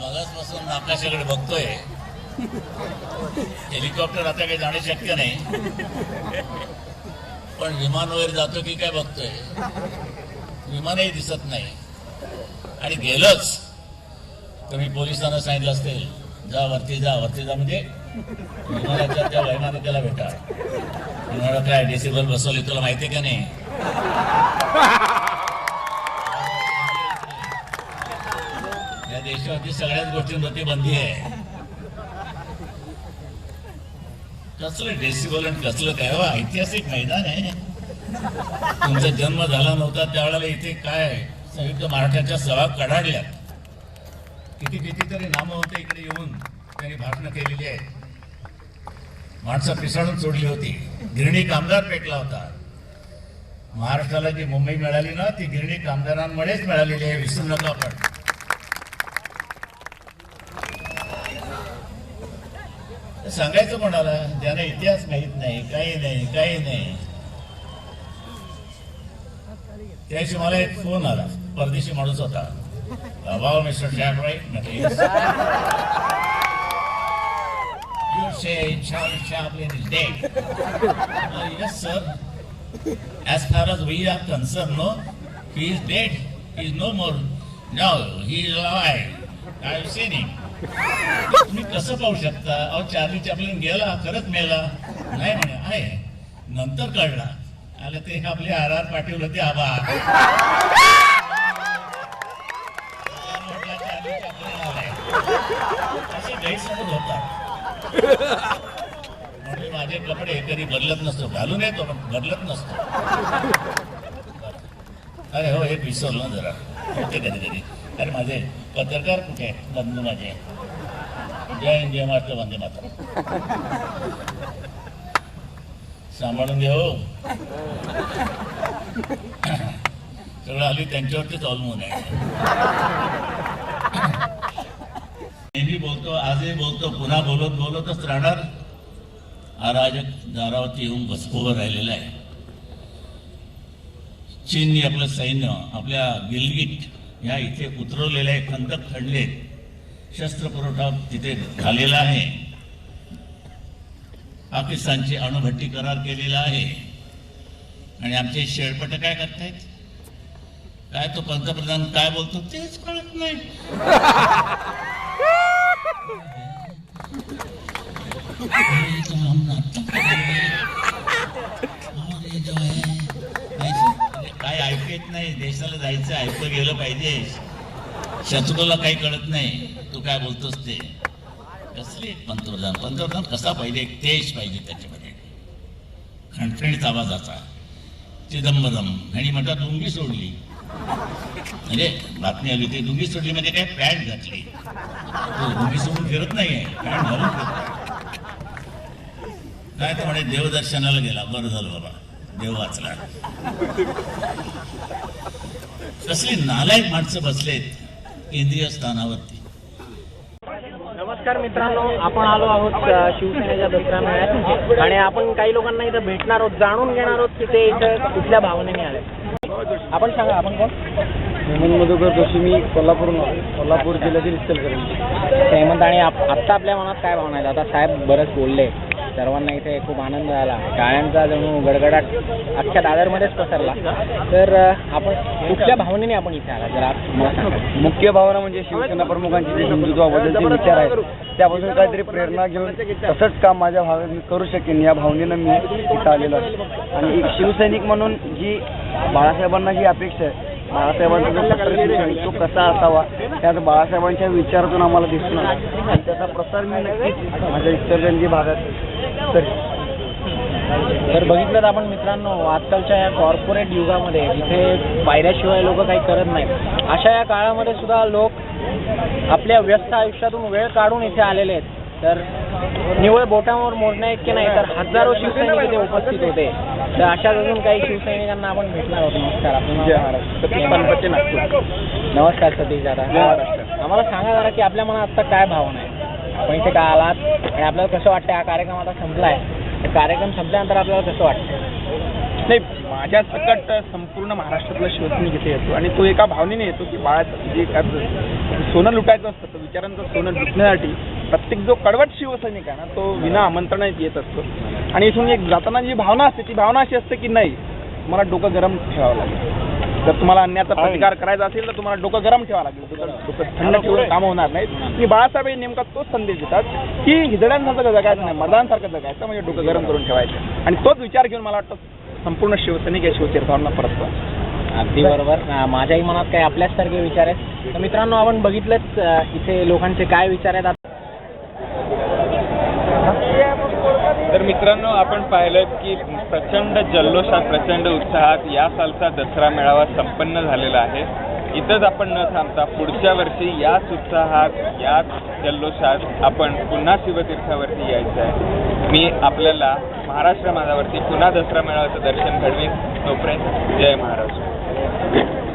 मगासपासून आकाशाकडे बघतोय. हेलिकॉप्टर आता काही जाणे शक्य नाही. पण विमान वगैरे जातो की काय बघतोय. विमानही दिसत नाही. आणि गेलंच. तर मी पोलिसांना सांगितलं असेल जा वरती जा वरती जा. म्हणजे विमानाच्या त्या वैमानिकाला भेटा. मी काय डेसिबल बसवली तुला माहिती आहे का नाही? या देशावरती सगळ्याच गोष्टींवरती बंदी आहे. कसलं डेसिबल आणि कसलं काय वा ऐतिहासिक मैदान आहे. तुमचा जन्म झाला नव्हता त्यावेळेला इथे काय संयुक्त महाराष्ट्राच्या सभा कडाडल्या. किती कितीतरी नामं होते इकडे येऊन त्यांनी भाषणं केलेली आहेत. माणसं पिसाळून सोडली होती. गिरणी कामगार पेटला होता. महाराष्ट्राला जी मुंबई मिळाली ना ती गिरणी कामगारांमुळेच मिळालेली आहे विसरू नका आपण. सांगायचं म्हणाला ज्यांना इतिहास माहीत नाही काही नाही काही नाही. त्याशी मला एक फोन आला. परदेशी माणूस होता. अभाव मिस्टर जॅनराईट नक्की yes sir as far we are concern no is dead is no more no he is lie I seen तुम्ही कसं पाहू शकता? अहो चार्ली चॅपलिन गेला खरंच मेला. नाही म्हणे आहे. नंतर कळला. आलं ते आपले आर आर पाटील होते आबा. असे गैरसमज होतात. म्हणजे माझे कपडे कधी बदलत नसतो. घालून येतो पण बदलत नसतो. अरे हो एक विसरलो जरा. होते कधी कधी अरे माझे पत्रकार कुठे आहेत बंधू माझे जय इंडिया जय वंदे मात्र सांभाळून घ्या हो. सगळं आली त्यांच्यावरतीच अवलंबून आहे. नेहमी बोलतो आजही बोलतो पुन्हा बोलत बोलतच राहणार. अराजक दारावरती येऊन बसपोवर राहिलेला आहे. चीनने आपलं सैन्य आपल्या गिलगिट. या इथे उतरवलेले आहे खंदक खणले शस्त्र पुरवठा तिथे झालेला आहे. पाकिस्तानची अणुभट्टी करार केलेला आहे. आणि आमचे शेळपट काय करतायत? काय तो पंतप्रधान काय बोलतो तेच कळत नाही ये तो हम नाटक करेंगे और ये जो है ऐसे- काय ऐकू येत नाही. देशाला जायचं ऐकलं गेलं पाहिजे. शत्रूला काही कळत नाही. तू काय बोलतोस ते? कसले पंतप्रधान? पंतप्रधान कसा पाहिजे? एक तेज पाहिजे त्याच्यामध्ये. खणखणीत आवाजाचा. चिदंबरम. आणि म्हणतात लुंगी सोडली. म्हणजे बातमी आली होती लुंगी सोडली म्हणजे काय? पॅन्ट घातली. तो लुंगी सोडून फिरत नाहीये पॅन्ट घालून फिरत काय तर म्हणे देवदर्शनाला गेला. बरं झालं बाबा. देव वाचला. कसली नालायक माणसं बसलेत केंद्रीय स्थानावरती. नमस्कार मित्रांनो आपण आलो आहोत शिवसेनेच्या दसरा मेळ्यात आणि आपण काही लोकांना इथं भेटणार आहोत जाणून घेणार आहोत की ते इथं कुठल्या भावनेने आले. आपण सांगा आपण कोण? हेमंत मधुकर जोशी मी कोल्हापूरहून आलो. कोल्हापूर जिल्ह्यातील इचलकरंजी. हेमंत आणि आत्ता आपल्या मनात काय भावना आहेत? आता साहेब बरंच बोलले. सर्वांना इथे खूप आनंद झाला टाळ्यांचा जणू गडगडाट अख्ख्या दादरमध्येच पसरला. तर आपण कुठल्या भावनेने आपण इथे आला? जरा मुख्य भावना म्हणजे शिवसेना प्रमुखांचे जे हिंदुत्वाबद्दलचे विचार आहेत त्यापासून काहीतरी प्रेरणा घेऊन तसंच काम माझ्या भागात मी करू शकेन या भावनेनं मी इथं आलेलो आहे. आणि एक शिवसैनिक म्हणून जी बाळासाहेबांना जी अपेक्षा आहे बाळासाहेबांचा जो तो कसा असावा त्यात बाळासाहेबांच्या विचारातून आम्हाला दिसून आला. आणि त्याचा प्रसार मी नक्कीच माझ्या इचलकरंजी भागात करेन तर बघितलं तर आपण मित्रांनो आजकालच्या या कॉर्पोरेट युगामध्ये जिथे पायऱ्याशिवाय लोक काही करत नाहीत अशा या काळामध्ये सुद्धा लोक आपल्या व्यस्त आयुष्यातून वेळ काढून इथे आलेले आहेत. तर निवळ बोटांवर मोजण्या इतके नाही तर हजारो शिवसैनिक इथे उपस्थित होते. तर अशा अजून काही शिवसैनिकांना आपण भेटणार आहोत. नमस्कार? महाराज सतीश दादा. आम्हाला सांगा जरा की आपल्या मनात आता काय भावना आहे? आपण इथे का आलात आणि आपल्याला कसं वाटतं हा कार्यक्रम आता संपला आहे कार्यक्रम संपल्यानंतर आपल्याला कसं वाटतं नाही माझ्या सकट संपूर्ण महाराष्ट्रातला शिवसैनिक इथे येतो. आणि तो एका भावनेने येतो की बाळाचं जे काय सोनं लुटायचं असतं तर विचारांचं सोनं लुटण्यासाठी प्रत्येक जो कडवट शिवसैनिक आहे ना तो विना आमंत्रणात येत असतो. आणि इथून एक जाताना जी भावना असते ती भावना अशी असते की नाही मला डोकं गरम ठेवावं लागेल जर तुम्हाला अन्यायाचा प्रतिकार करायचा असेल तर तुम्हाला डोकं गरम ठेवावं लागेल. डोकं थंड ठेवून कामं होणार नाहीत. की बाळासाहेब हे नेमका तोच संदेश देतात की हिजड्यांसारखं जगायचं नाही मर्दांसारखं जगायचं म्हणजे डोकं गरम करून ठेवायचं. आणि तोच विचार घेऊन मला वाटतं संपूर्ण शिवसैनिक या शिवतीर्थांना परत अगदी बरोबर. माझ्याही मनात काही आपल्याचसारखे विचार आहेत. तर मित्रांनो आपण बघितलंच इथे लोकांचे काय विचार आहेत आता तर मित्रांनो आपण पाहिलं की प्रचंड जल्लोषात प्रचंड उत्साहात या सालचा दसरा मेळावा संपन्न झालेला आहे. इथंच आपण न थांबता पुढच्या वर्षी याच उत्साहात याच जल्लोषात आपण पुन्हा शिवतीर्थावरती यायचं आहे. मी आपल्याला महाराष्ट्र माझावरती पुन्हा दसरा मेळाव्याचं दर्शन घडवीन. तोपर्यंत जय महाराष्ट्र.